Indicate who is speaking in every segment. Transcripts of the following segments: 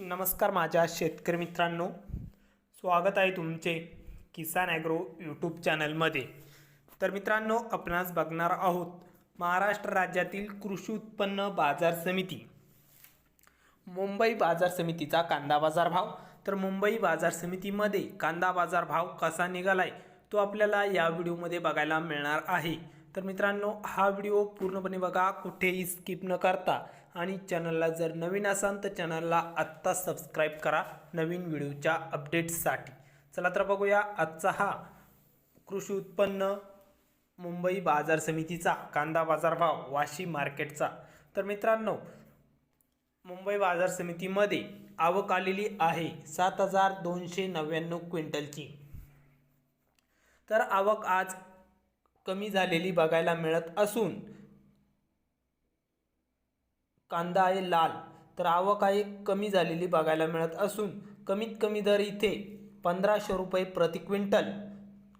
Speaker 1: नमस्कार माझ्या शेतकरी मित्रांनो. स्वागत आहे तुमचे किसान ॲग्रो यूट्यूब चॅनलमध्ये. तर मित्रांनो आपणास बघणार आहोत महाराष्ट्र राज्यातील कृषी उत्पन्न बाजार समिती. मुंबई बाजार समितीचा कांदा बाजार भाव. तर मुंबई बाजार समितीमध्ये कांदा बाजार भाव कसा निघालाय तो आपल्याला या व्हिडिओमध्ये बघायला मिळणार आहे. तर मित्रांनो हा व्हिडिओ पूर्णपणे बघा कुठेही स्किप न करता. आणि चॅनलला जर नवीन असाल तर चॅनलला आत्ता सबस्क्राईब करा नवीन व्हिडिओच्या अपडेट्ससाठी चला तर बघूया आजचा हा कृषी उत्पन्न मुंबई बाजार समितीचा कांदा बाजार भाव वाशी मार्केटचा. तर मित्रांनो मुंबई बाजार समितीमध्ये आवक आलेली आहे सात हजार दोनशे नव्याण्णव क्विंटलची. तर आवक आज कमी झालेली बघायला मिळत असून कांदा आहे लाल तर आवक आहे कमी झालेली बघायला मिळत असून कमीत कमी दर इथे पंधराशे रुपये प्रति क्विंटल.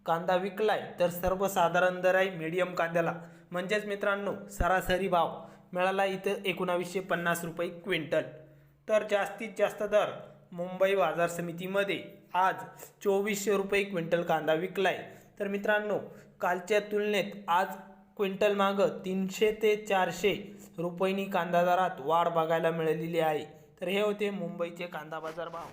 Speaker 1: कांदा विकलाय तर सर्वसाधारण दर आहे मीडियम कांद्याला. म्हणजेच मित्रांनो सरासरी भाव मिळाला इथं एकोणावीसशे पन्नास रुपये क्विंटल. तर जास्तीत जास्त दर मुंबई बाजार समितीमध्ये आज चोवीसशे रुपये क्विंटल कांदा विकलाय. तर मित्रांनो कालच्या तुलनेत आज क्विंटल मागं तीनशे ते चारशे रुपयेनी कांदा दरात वाढ बघायला मिळालेली आहे. तर हे होते मुंबईचे कांदा बाजार भाव.